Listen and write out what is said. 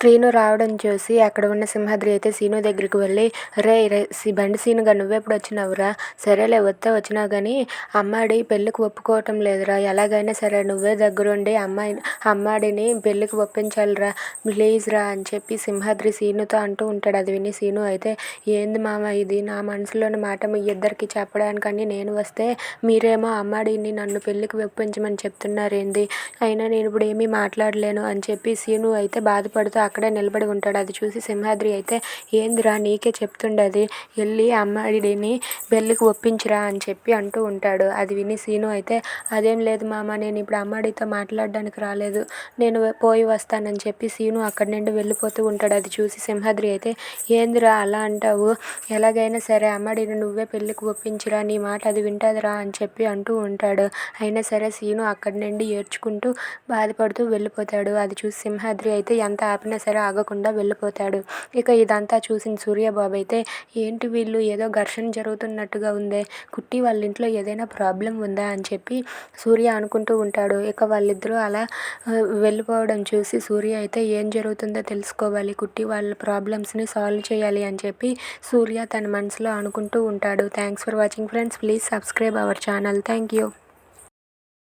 శ్రీను రావడం చూసి అక్కడ ఉన్న సింహాద్రి అయితే సీను దగ్గరికి వెళ్ళి రే రే సి బండి సీనుగా నువ్వెప్పుడు వచ్చినావురా? సరేలే వస్తే వచ్చినావు కానీ అమ్మాడి పెళ్ళికి ఒప్పుకోవటం లేదురా. ఎలాగైనా సరే నువ్వే దగ్గరుండి అమ్మాయి అమ్మాడిని పెళ్ళికి ఒప్పించాలిరా. ప్లీజ్ రా అని చెప్పి సింహాద్రి సీనుతో అంటూ ఉంటాడు. అది విని సీను అయితే ఏంది మామ ఇది? నా మనసులోని మాట మీ ఇద్దరికి చెప్పడానికని నేను వస్తే మీరేమో అమ్మాడిని నన్ను పెళ్ళికి ఒప్పించమని చెప్తున్నారేంది? అయినా నేను ఇప్పుడు ఏమీ మాట్లాడలేను అని చెప్పి సీను అయితే బాధపడుతూ అక్కడే నిలబడి ఉంటాడు. అది చూసి సింహాద్రి అయితే ఏందిరా నీకే చెప్తుండది? వెళ్ళి అమ్మడిని పెళ్ళికి ఒప్పించురా అని చెప్పి అంటూ ఉంటాడు. అది విని సీను అయితే అదేం లేదు మామ నేను ఇప్పుడు అమ్మడితో మాట్లాడడానికి రాలేదు. నేను పోయి వస్తానని చెప్పి సీను అక్కడి నుండి వెళ్ళిపోతూ ఉంటాడు. అది చూసి సింహాద్రి అయితే ఏందిరా అలా అంటావు? ఎలాగైనా సరే అమ్మడిని నువ్వే పెళ్ళికి ఒప్పించురా నీ మాట అది వింటదిరా అని చెప్పి అంటూ ఉంటాడు. అయినా సరే సీను అక్కడి నుండి ఏడ్చుకుంటూ బాధపడుతూ వెళ్ళిపోతాడు. అది చూసి సింహాద్రి అయితే ఎంత ఆపినా సరే ఆగకుండా వెళ్ళిపోతాడు. ఇక ఇదంతా చూసిన సూర్యబాబు అయితే ఏంటి వీళ్ళు? ఏదో ఘర్షణ జరుగుతున్నట్టుగా ఉందే. కుట్టి వాళ్ళ ఇంట్లో ఏదైనా ప్రాబ్లం ఉందా? అని చెప్పి సూర్య అనుకుంటూ ఉంటాడు. ఇక వాళ్ళిద్దరూ అలా వెళ్ళిపోవడం చూసి సూర్య అయితే ఏం జరుగుతుందో తెలుసుకోవాలి. కుట్టి వాళ్ళ ప్రాబ్లమ్స్ని సాల్వ్ చేయాలి అని చెప్పి సూర్య తన మనసులో అనుకుంటూ ఉంటాడు. Thanks for watching friends. Please subscribe our channel. Thank you.